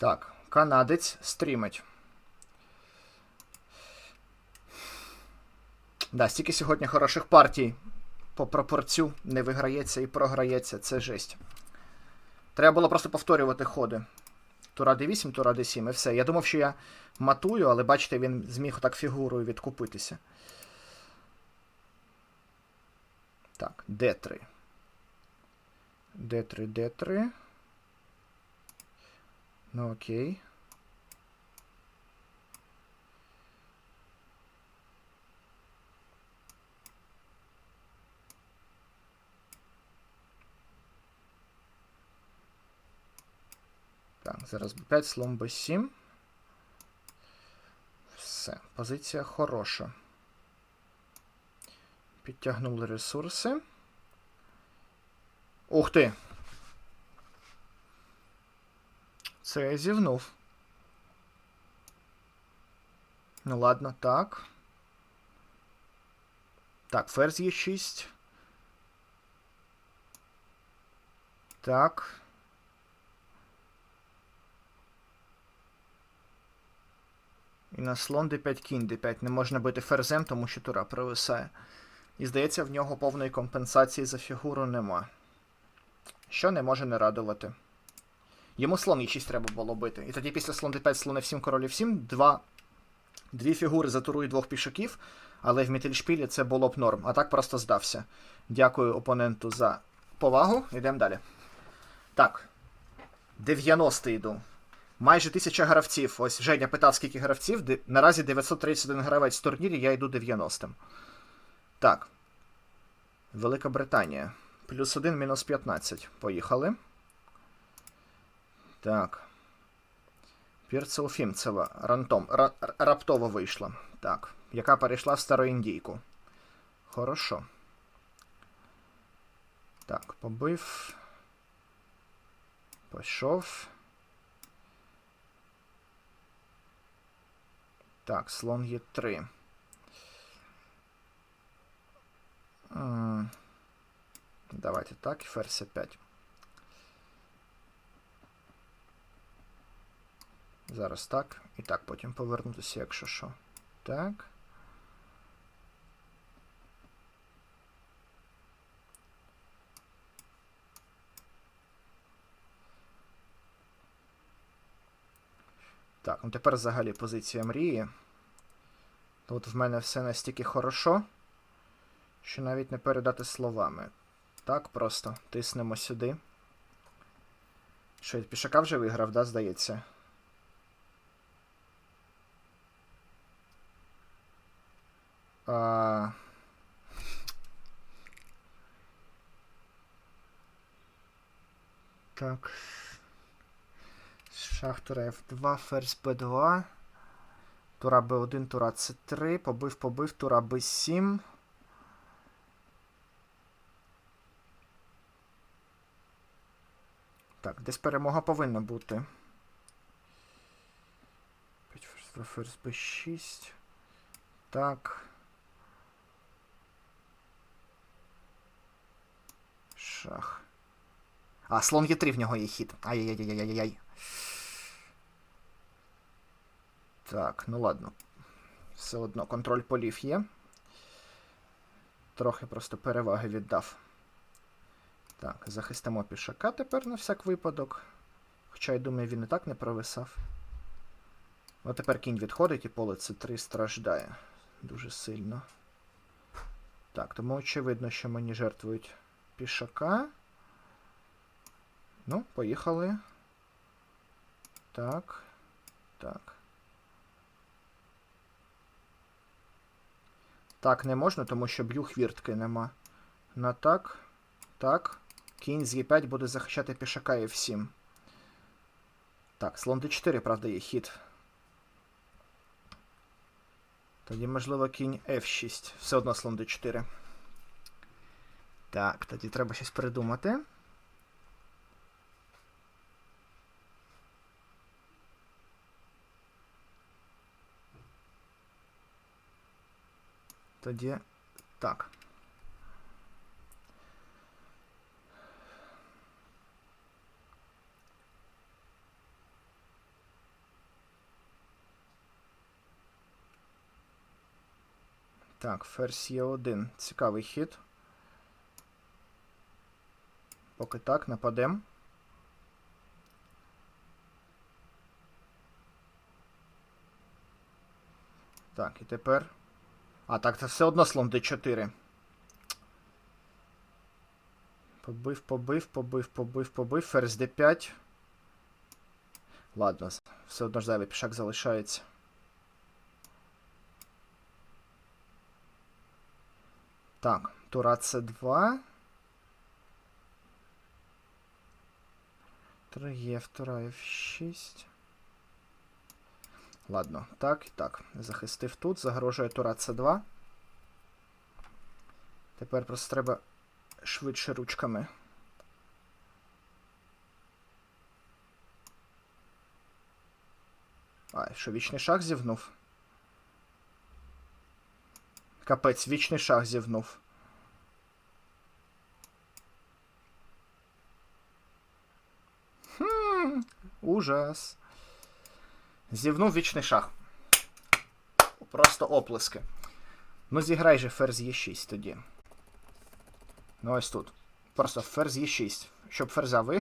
Так, канадець стрімить. Да, стільки сьогодні хороших партій по пропорцю не виграється і програється. Це жесть. Треба було просто повторювати ходи. Тура d8, тура d7 і все. Я думав, що я матую, але бачите, він зміг так фігурою відкупитися. Так, d3. d3, d3. Ну окей. Так, зараз b5, слон b7. Все, позиція хороша. Підтягнули ресурси. Ух ти! Це я зівнув. Ну ладно, так. Так, ферзь є 6. Так. І на слон d5 кінь d5 не можна бити ферзем, тому що тура провисає. І здається, в нього повної компенсації за фігуру нема. Що не може не радувати. Йому слон e6 треба було бити. І тоді після слон d5, слон f7, король f7, два, дві фігури затурують двох пішаків, але в Мітельшпілі це було б норм. А так просто здався. Дякую опоненту за повагу. Йдемо далі. Так. 90 йду. Майже 1000 гравців. Ось Женя питав, скільки гравців. Наразі 931 гравець в турнірі, я йду 90-м. Так. Велика Британія. Плюс 1, мінус 15. Поїхали. Так. Пірцеуфімцева. Рантом. Ра- раптово вийшла. Так. Яка перейшла в староіндійку. Хорошо. Так, побив. Пішов. Так, слон є 3. Давайте так, ферзь 5. Зараз так. І так, потім повернутися, якщо що. Так. Так, ну тепер взагалі позиція мрії. Тут в мене все настільки хорошо, що навіть не передати словами. Так, просто тиснемо сюди. Що, я пішака вже виграв, да, здається? Так. Шах тура F2, ферзь B2. Тура B1, тура C3. Побив, побив, тура B7. Так, десь перемога повинна бути. 5 ферзь 2, ферзь B6. Так. Шах. А, слон Е3 в нього є хід. Ай-яй-яй-яй-яй-яй. Так, ну ладно. Все одно контроль полів є. Трохи просто переваги віддав. Так, захистимо пішака тепер на всяк випадок. Хоча, я думаю, він і так не провисав. Ну, тепер кінь відходить і поле С3 страждає. Дуже сильно. Так, тому очевидно, що мені жертвують пішака. Ну, поїхали. Так. Так. Так, не можна, тому що б'ю хвіртки нема. На так. Так. Кінь з Е5 буде захищати пішака F7. Так, слон D4, правда, є хід. Тоді, можливо, кінь F6. Все одно слон D4. Так, тоді треба щось придумати. Тоді так. Так, ферзь є 1 Цікавий хід. Поки так, нападем. Так, і тепер. А, так, це все одно слон d4. Побив, побив, побив, побив, побив. Ферзь d5. Ладно, все одно ж зайвий пішак залишається. Так, тура c2. 3 є, тура f6. Ладно, так так. Захистив тут, загрожує тура c2. Тепер просто треба швидше ручками. А, що вічний шах зівнув? Капець, вічний шах зівнув. Ужас. Зівнув вічний шах. Просто оплески. Ну, зіграй же ферзь Е6 тоді. Ну ось тут. Просто ферзь Е6. Щоб ферзя виграти.